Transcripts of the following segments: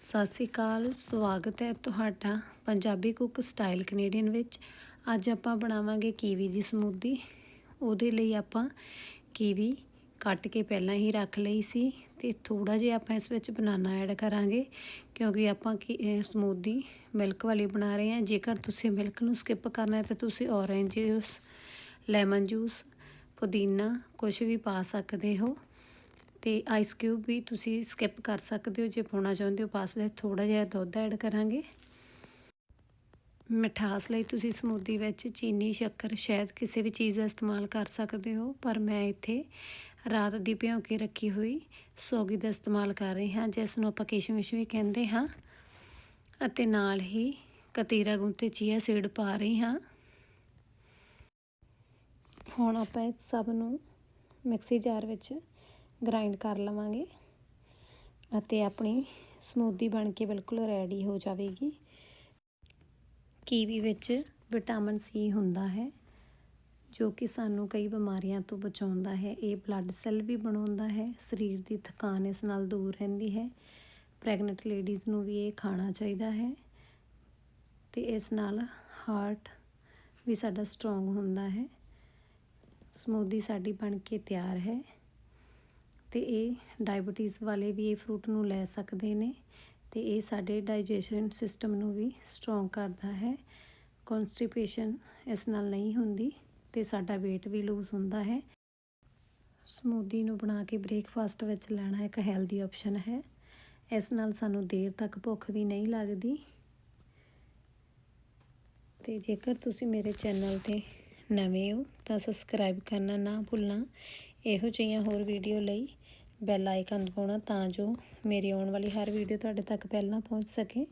ਸਤਿ ਸ਼੍ਰੀ ਅਕਾਲ, ਸਵਾਗਤ ਹੈ ਤੁਹਾਡਾ ਪੰਜਾਬੀ ਕੁੱਕ ਸਟਾਈਲ ਕੈਨੇਡੀਅਨ ਵਿੱਚ। ਅੱਜ ਆਪਾਂ ਬਣਾਵਾਂਗੇ ਕੀਵੀ ਦੀ ਸਮੂਦੀ। ਉਹਦੇ ਲਈ ਆਪਾਂ ਕੀਵੀ ਕੱਟ ਕੇ ਪਹਿਲਾਂ ਹੀ ਰੱਖ ਲਈ ਸੀ ਤੇ ਥੋੜਾ ਜਿਹਾ ਆਪਾਂ ਇਸ ਵਿੱਚ ਬਨਾਨਾ ਐਡ ਕਰਾਂਗੇ ਕਿਉਂਕਿ ਆਪਾਂ ਕੀ ਸਮੂਦੀ ਮਿਲਕ ਵਾਲੀ ਬਣਾ ਰਹੇ ਹਾਂ। ਜੇਕਰ ਤੁਸੀਂ ਮਿਲਕ ਨੂੰ ਸਕਿਪ ਕਰਨਾ ਹੈ ਤਾਂ ਤੁਸੀਂ ਔਰੇਂਜ ਜੂਸ, ਲੈਮਨ ਜੂਸ, ਪੁਦੀਨਾ ਕੁਝ ਵੀ ਪਾ ਸਕਦੇ ਹੋ। ਤੇ ਆਈਸ ਕਿਊਬ ਵੀ ਤੁਸੀਂ ਸਕਿਪ ਕਰ ਸਕਦੇ ਹੋ, ਜੇ ਪਾਉਣਾ ਚਾਹੁੰਦੇ ਹੋ ਪਾ ਸਕਦੇ ਥੋੜਾ ਜਿਹਾ ਦੁੱਧ ਐਡ ਕਰਾਂਗੇ। ਮਿਠਾਸ ਲਈ ਤੁਸੀਂ ਸਮੂਦੀ ਵਿੱਚ ਚੀਨੀ, ਸ਼ੱਕਰ ਸ਼ਾਇਦ ਕਿਸੇ ਵੀ ਚੀਜ਼ ਦਾ ਇਸਤੇਮਾਲ ਕਰ ਸਕਦੇ ਹੋ, ਪਰ ਮੈਂ ਇੱਥੇ ਰਾਤ ਦੀ ਭਿਉਂ ਕੇ ਰੱਖੀ ਹੋਈ ਸੋਗੀ ਦਾ ਇਸਤੇਮਾਲ ਕਰ ਰਹੀ ਹਾਂ, ਜਿਸ ਨੂੰ ਆਪਾਂ ਕਿਸ਼ਮਿਸ਼ ਵੀ ਕਹਿੰਦੇ ਹਾਂ। ਅਤੇ ਨਾਲ ਹੀ ਕਤੀਰਾ ਗੁੰਤੇ ਚੀਆ ਸੀਡ ਪਾ ਰਹੀ ਹਾਂ। ਹੁਣ ਆਪਾਂ ਇਹ ਸਭ ਨੂੰ ਮਿਕਸੀ ਜਾਰ ਵਿੱਚ ਗ੍ਰਾਈਂਡ ਕਰ ਲਵਾਂਗੇ ਅਤੇ ਆਪਣੀ ਸਮੂਦੀ ਬਣ ਕੇ ਬਿਲਕੁਲ ਰੈਡੀ ਹੋ ਜਾਵੇਗੀ। ਕੀਵੀ ਵਿੱਚ ਵਿਟਾਮਿਨ ਸੀ ਹੁੰਦਾ ਹੈ, ਜੋ ਕਿ ਸਾਨੂੰ ਕਈ ਬਿਮਾਰੀਆਂ ਤੋਂ ਬਚਾਉਂਦਾ ਹੈ। ਇਹ ਬਲੱਡ ਸੈੱਲ ਵੀ ਬਣਾਉਂਦਾ ਹੈ, ਸਰੀਰ ਦੀ ਥਕਾਨ ਇਸ ਨਾਲ ਦੂਰ ਰਹਿੰਦੀ ਹੈ। ਪ੍ਰੈਗਨੈਂਟ ਲੇਡੀਜ਼ ਨੂੰ ਵੀ ਇਹ ਖਾਣਾ ਚਾਹੀਦਾ ਹੈ ਤੇ ਇਸ ਨਾਲ ਹਾਰਟ ਵੀ ਸਾਡਾ ਸਟਰੋਂਗ ਹੁੰਦਾ ਹੈ। ਸਮੂਦੀ ਸਾਡੀ ਬਣ ਕੇ ਤਿਆਰ ਹੈ। ਤੇ ਇਹ ਡਾਇਬਟੀਜ਼ ਵਾਲੇ ਵੀ ਇਹ ਫਰੂਟ ਨੂੰ ਲੈ ਸਕਦੇ ਨੇ ਤੇ ਇਹ ਸਾਡੇ ਡਾਈਜੈਸ਼ਨ ਸਿਸਟਮ ਨੂੰ ਵੀ ਸਟਰੋਂਗ ਕਰਦਾ ਹੈ। ਕਨਸਟੀਪੇਸ਼ਨ ਇਸ ਨਾਲ ਨਹੀਂ ਹੁੰਦੀ ਤੇ ਸਾਡਾ weight ਵੀ ਲੂਜ਼ ਹੁੰਦਾ ਹੈ। ਸਮੂਦੀ ਨੂੰ ਬਣਾ ਕੇ ਬ੍ਰੇਕਫਾਸਟ ਵਿੱਚ ਲੈਣਾ ਇੱਕ ਹੈਲਦੀ ਆਪਸ਼ਨ ਹੈ। ਇਸ ਨਾਲ ਸਾਨੂੰ ਦੇਰ ਤੱਕ ਭੁੱਖ ਵੀ ਨਹੀਂ ਲੱਗਦੀ। ਤੇ ਜੇਕਰ ਤੁਸੀਂ ਮੇਰੇ ਚੈਨਲ ਤੇ ਨਵੇਂ ਹੋ ਤਾਂ ਸਬਸਕ੍ਰਾਈਬ ਕਰਨਾ ਨਾ ਭੁੱਲਣਾ। ਇਹੋ ਜਿਹੀਆਂ ਹੋਰ ਵੀਡੀਓ ਲਈ ਬੈਲ ਆਈਕਨ ਦਬਾਉਣਾ ਤਾਂ ਜੋ ਮੇਰੀ ਆਉਣ ਵਾਲੀ ਹਰ ਵੀਡੀਓ ਤੁਹਾਡੇ ਤੱਕ ਪਹਿਲਾਂ ਪਹੁੰਚ ਸਕੇ।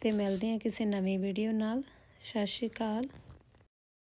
ਤੇ ਮਿਲਦੇ ਹਾਂ ਕਿਸੇ ਨਵੀਂ ਵੀਡੀਓ ਨਾਲ। ਸਤਿ ਸ਼੍ਰੀ ਅਕਾਲ।